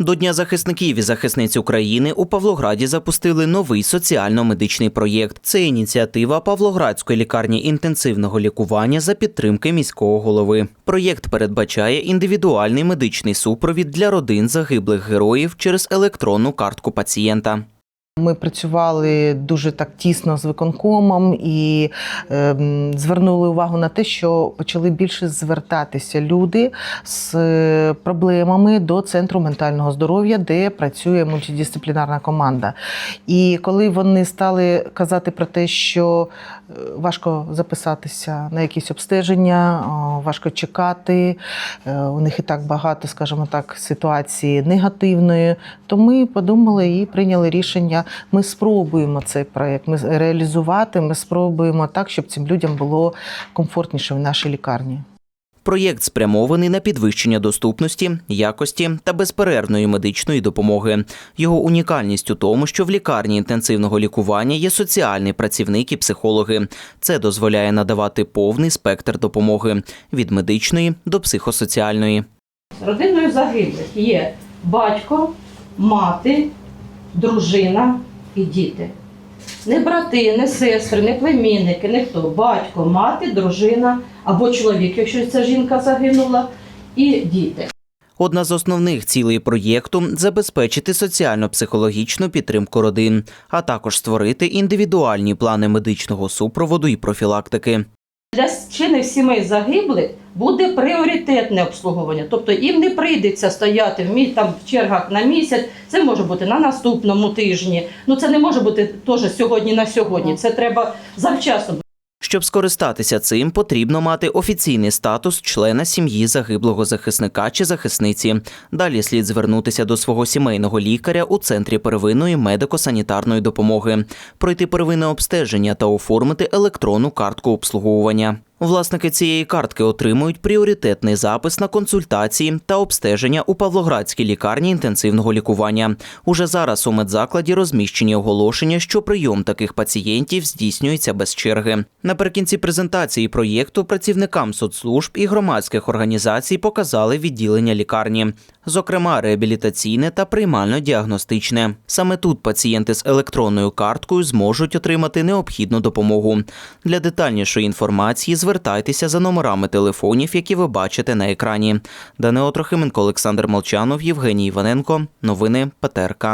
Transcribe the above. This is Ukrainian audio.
До Дня захисників і захисниць України у Павлограді запустили новий соціально-медичний проєкт. Це ініціатива Павлоградської лікарні інтенсивного лікування за підтримки міського голови. Проєкт передбачає індивідуальний медичний супровід для родин загиблих героїв через електронну картку пацієнта. Ми працювали дуже так тісно з виконкомом і ем, звернули увагу на те, що почали більше звертатися люди з е, проблемами до центру ментального здоров'я, де працює мультидисциплінарна команда. І коли вони стали казати про те, що е, важко записатися на якісь обстеження, важко чекати, е, у них і так багато, скажімо так, ситуації негативної, то ми подумали і прийняли рішення. Ми спробуємо цей проект ми реалізувати. Ми спробуємо так, щоб цим людям було комфортніше в нашій лікарні. Проєкт спрямований на підвищення доступності, якості та безперервної медичної допомоги. Його унікальність у тому, що в лікарні інтенсивного лікування є соціальний працівник і психологи. Це дозволяє надавати повний спектр допомоги від медичної до психосоціальної. Родиною загиблих є батько, мати, дружина і діти. Не брати, не сестри, не племінники, ніхто. Батько, мати, дружина або чоловік, якщо ця жінка загинула, і діти. Одна з основних цілей проєкту забезпечити соціально-психологічну підтримку родин, а також створити індивідуальні плани медичного супроводу і профілактики. Для чини сімей загиблих буде пріоритетне обслуговування, тобто їм не прийдеться стояти в мі- там в чергах на місяць. Це може бути на наступному тижні. Ну це не може бути теж сьогодні на сьогодні. Це треба завчасно. Щоб скористатися цим, потрібно мати офіційний статус члена сім'ї загиблого захисника чи захисниці. Далі слід звернутися до свого сімейного лікаря у центрі первинної медико-санітарної допомоги, пройти первинне обстеження та оформити електронну картку обслуговування. Власники цієї картки отримують пріоритетний запис на консультації та обстеження у Павлоградській лікарні інтенсивного лікування. Уже зараз у медзакладі розміщені оголошення, що прийом таких пацієнтів здійснюється без черги. Наприкінці презентації проєкту працівникам соцслужб і громадських організацій показали відділення лікарні, зокрема реабілітаційне та приймально-діагностичне. Саме тут пацієнти з електронною карткою зможуть отримати необхідну допомогу. Для детальнішої інформації звертайтеся за номерами телефонів, які ви бачите на екрані. Данило Трохименко, Олександр Молчанов, Євгеній Іваненко. Новини ПТРК.